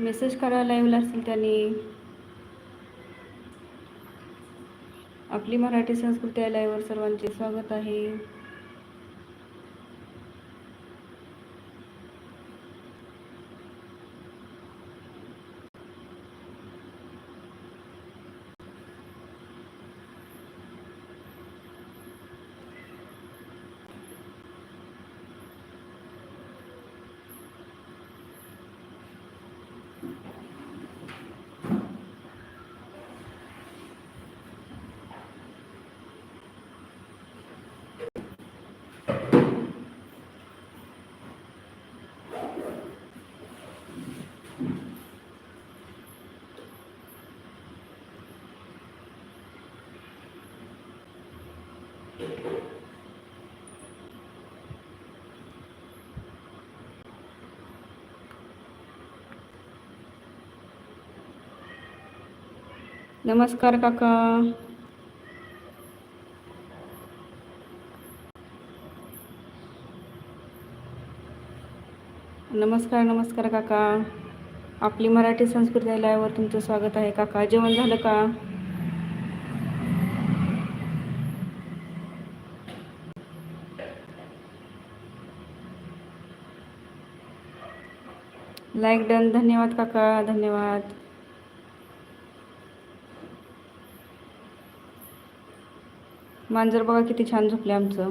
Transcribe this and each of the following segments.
Message करा लाईव्हला असतील त्यांनी. आपली मराठी संस्कृती या लाईव्हवर सर्वांचे स्वागत आहे. नमस्कार काका. नमस्कार नमस्कार काका. आपली मराठी संस्कृती या लाईव्हवर तुमचं स्वागत आहे काका. जेवण झालं का? लाईक डन धन्यवाद काका. धन्यवाद. मांजर बघा किती छान झोपले आमचं.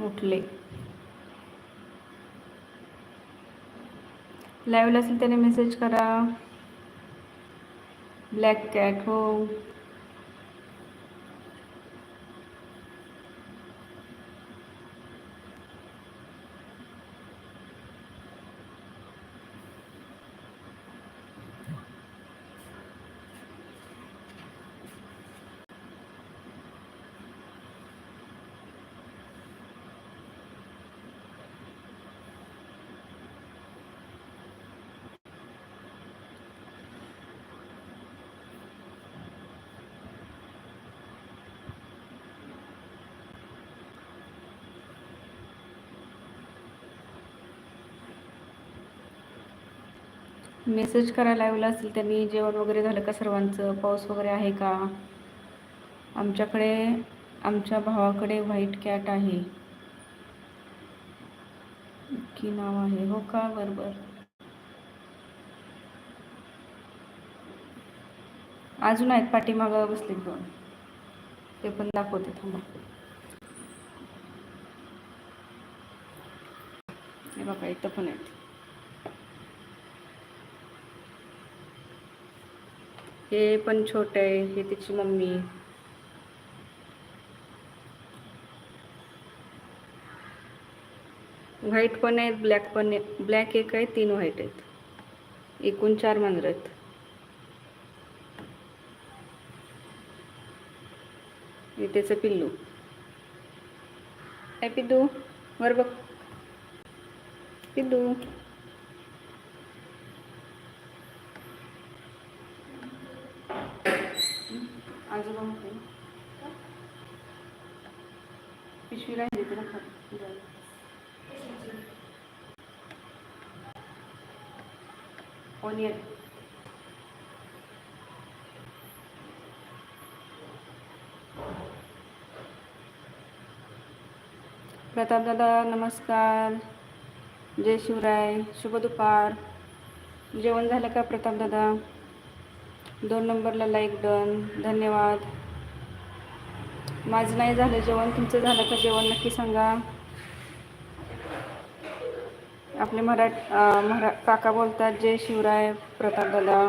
उठले. लाईव्हला असेल त्याने मेसेज करा. ब्लॅक कॅट हो. मेसेज करायला लावला असेल त्यांनी जेवण वगैरे झालं का सर्वांचं? पाऊस वगैरे आहे का? आमच्याकडे आमच्या भावाकडे व्हाईट कॅट आहे. की नाव आहे? हो का? बरोबर. अजून आहेत पाठीमागं बसलेत दोन. ते पण दाखवते थांबा. हे बघा इथं पण आहेत. हे पण छोटे आहे हे तिची मम्मी व्हाईट पण आहेत ब्लॅक पण ब्लॅक एक आहे तीन व्हाईट आहेत. एकूण चार मांजर आहेत. त्याचं पिल्लू. काय पिल्लू वर बघ. पिल्लू. आजोबा होते. पिशवी राहिली तिला खात. ओनियन प्रताप दादा नमस्कार. जय शिवराय शुभ दुपार. जेवण झालं का प्रताप दादा? दोन नंबरला लाईक डन धन्यवाद. माझं नाही झालं जेवण तुमचं झालं का जेवण नक्की सांगा. आपले मराठ मरा काका बोलतात जय शिवराय प्रताप दादा.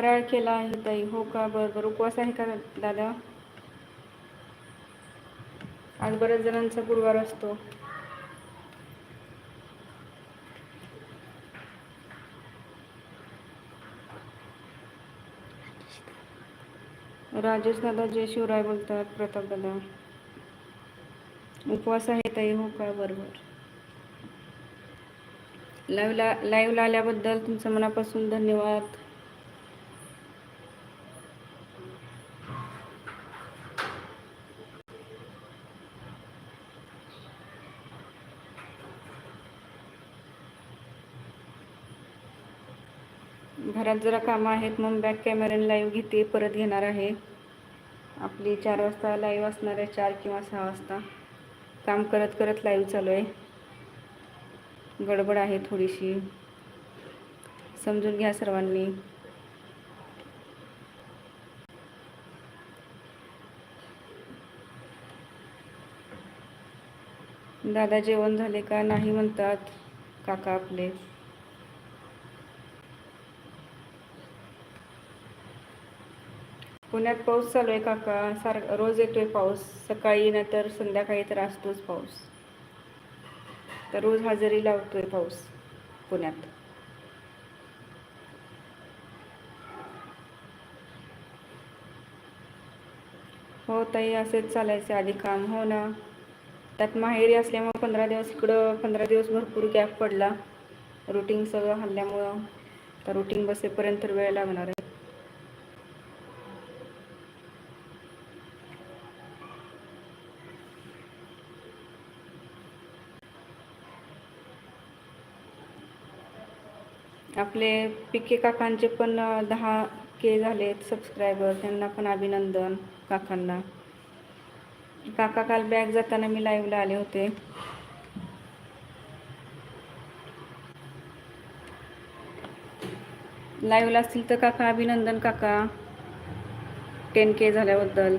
फराळ केला आहे ताई. हो का? बरं बरं उपवास आहे का दादा? आज बऱ्याच जणांचा गुरुवार असतो. राजेश दादा जय शिवराय बोलतात. प्रताप दादा. उपवास आहे ताई. हो का? बरोबर. लाईव्हला लाईव्हला आल्याबद्दल तुमचं मनापासून धन्यवाद. घरात जरा कामं आहेत मग बॅक कॅमेऱ्याने लाईव्ह घेते परत घेणार आहे. आपली चार वाजता लाईव्ह असणार आहे चार किंवा सहा वाजता. काम करत करत लाईव्ह चालू आहे. गडबड आहे थोडीशी. समजून घ्या सर्वांनी. दादा जेवण झाले का? नाही म्हणतात. काका आपले. पुण्यात पाऊस चालू आहे काका. सार रोज येतोय पाऊस. सकाळी नंतर संध्याकाळी तर असतोच पाऊस. तर रोज हजेरी लावतोय पाऊस पुण्यात. हो ताई असेच चालायचे आधी काम. हो ना. त्यात माहेरी असल्यामुळं पंधरा दिवस इकडं पंधरा दिवस भरपूर गॅप पडला. रुटीन सगळं हल्ल्यामुळं. तर रुटीन बसेपर्यंत वेळ लागणार आहे आपले पिके काकांचे पण दहा के झालेत सबस्क्रायबर त्यांना पण अभिनंदन काकांना. काका काल बॅग जाताना मी लाईव्हला आले होते. लाईव्हला असतील तर काका अभिनंदन काका. टेन के झाल्याबद्दल.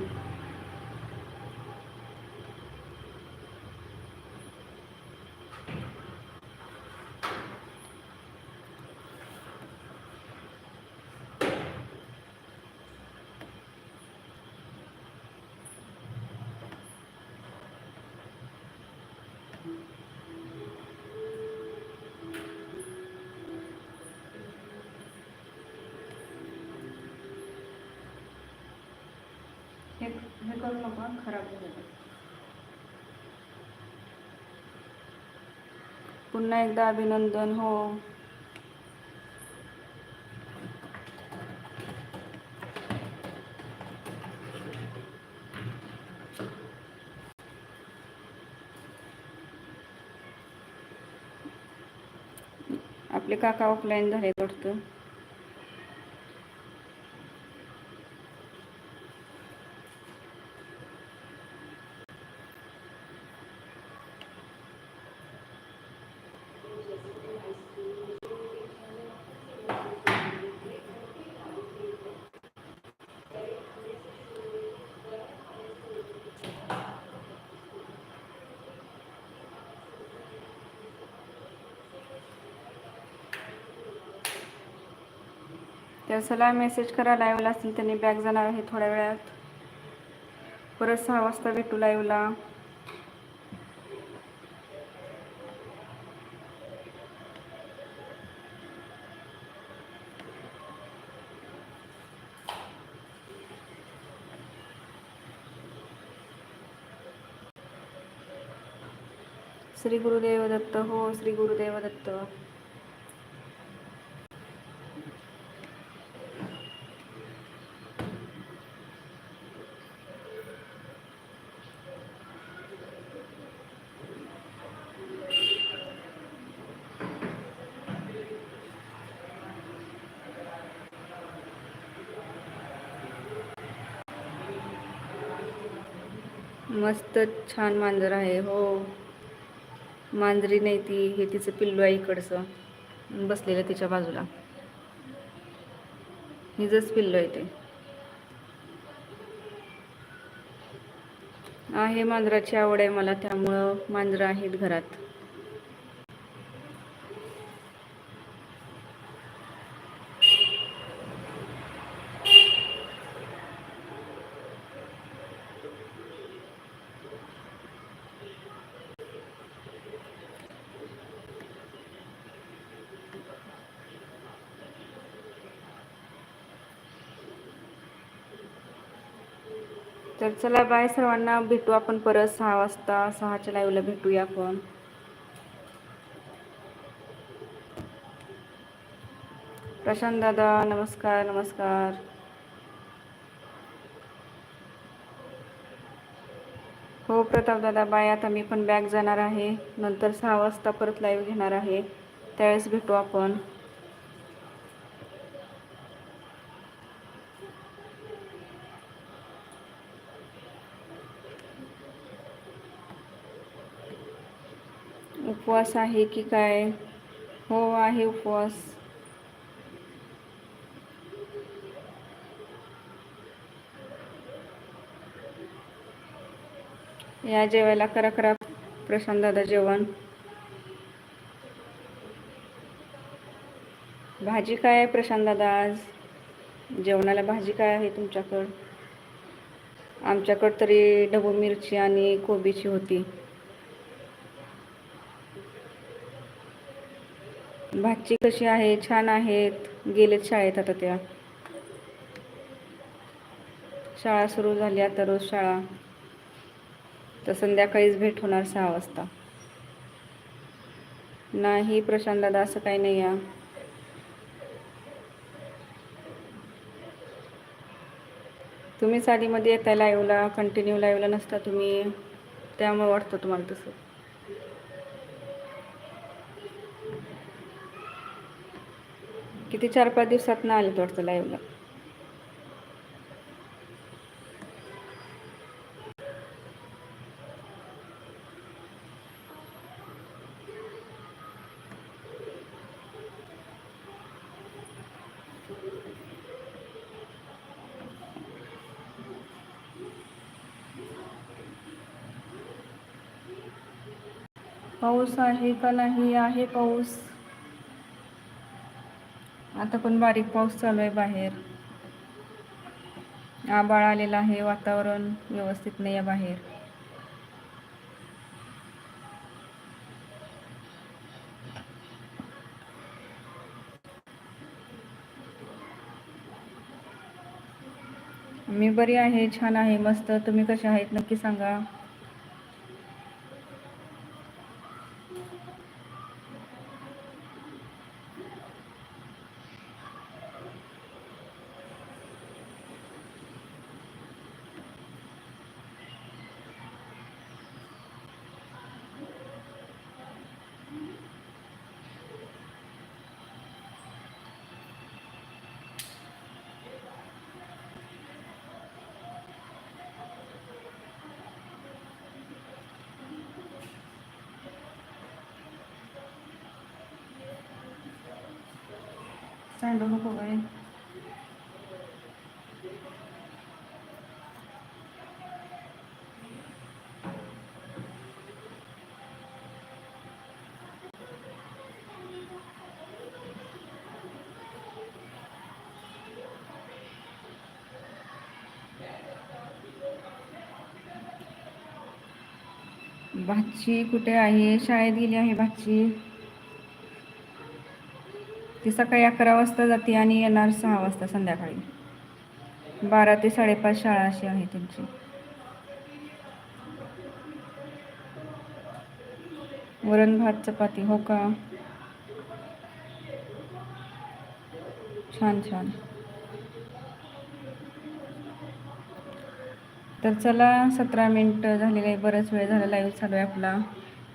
हे हे करू नका खराब होईल पुन्हा एकदा अभिनंदन हो. आपले काका ऑफलाईन झाले वाटतं. कॅन्सलला मेसेज करा लाईव्हला असेल त्यांनी बॅग जाणार आहे थोड्या वेळात. परत सहा वाजता भेटू लाईव्हला श्री गुरुदेव दत्त हो श्री गुरुदेव दत्त तर छान मांजर आहे हो. मांजरी नाही ती हे तिचं पिल्लू आहे इकडचं. बसलेलं तिच्या बाजूला. हिजंच पिल्लू आहे ते. आहे मांजराची आवड आहे मला त्यामुळं मांजरं आहेत घरात. तर चला बाय सर्वांना. भेटू आपण परत सहा वाजता. सहाच्या लाईव्हला भेटूया आपण. प्रशांत दादा नमस्कार नमस्कार. हो प्रताप दादा बाय. आता मी पण बॅग जाणार आहे. नंतर सहा वाजता परत लाईव्ह घेणार आहे. त्यावेळेस भेटू आपण. उपवास आहे की काय? हो आहे उपवास. या जेवायला करा करा प्रशांत दादा जेवण. भाजी काय आहे प्रशांत दादा आज? जेवणाला भाजी काय आहे तुमच्याकडं? आमच्याकडं तरी ढबू मिरची आणि कोबीची होती. भाची कशी आहे? छान आहेत. गेलेत शाळेत आता त्या. शाळा सुरू झाली आता रोज शाळा. तर संध्याकाळीच भेट होणार सहा वाजता. नाही प्रशांत दादा असं काही नाही या तुम्हीच आधीमध्ये येता लाईव्हला कंटिन्यू लाईव्हला नसता तुम्ही. त्यामुळे वाटतं तुम्हाला तसं. किती चार पाच दिवसात ना आले वाटतं लाईव्हला पाऊस आहे का नाही? आहे पाऊस. आता पण बारीक पाऊस चालू आहे बाहेर. आबाळ आलेला आहे वातावरण व्यवस्थित नाही आहे बाहेर. मी बरी आहे छान आहे मस्त. तुम्ही कसे आहेत? नक्की सांगा. सांडू नको बाई. भाची कुठे आहे? शाळेत गेली आहे भाची ती सकाळी अकरा वाजता जाते आणि येणार सहा वाजता संध्याकाळी. बारा ते साडेपाच शाळा अशी आहे त्यांची. वरण भात चपाती हो का? छान छान. तर चला सतरा मिनटं झालेलं आहे बरंच वेळ झाला लाईव्ह चालू आहे आपला.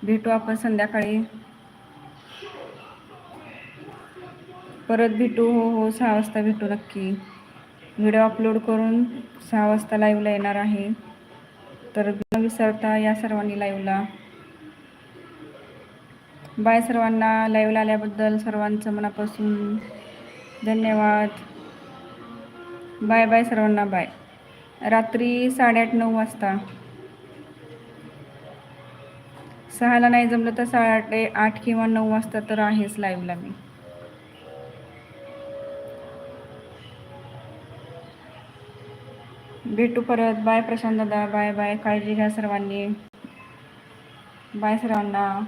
भेटू आपण संध्याकाळी. परत भेटू. हो हो सहा वाजता भेटू नक्की. व्हिडिओ अपलोड करून सहा वाजता लाईव्हला येणार आहे. तर न विसरता या सर्वांनी लाईव्हला बाय सर्वांना. लाईव्हला आल्याबद्दल सर्वांचं मनापासून धन्यवाद. बाय बाय सर्वांना बाय रात्री साडेआठ नऊ वाजता. सहाला नाही जमलं तर साडे आठ किंवा नऊ वाजता तर आहेच लाईव्हला मी. भेटू परत. बाय प्रशांत दादा. Bye bye. काळजी घ्या सर्वांनी. बाय सर्वांना.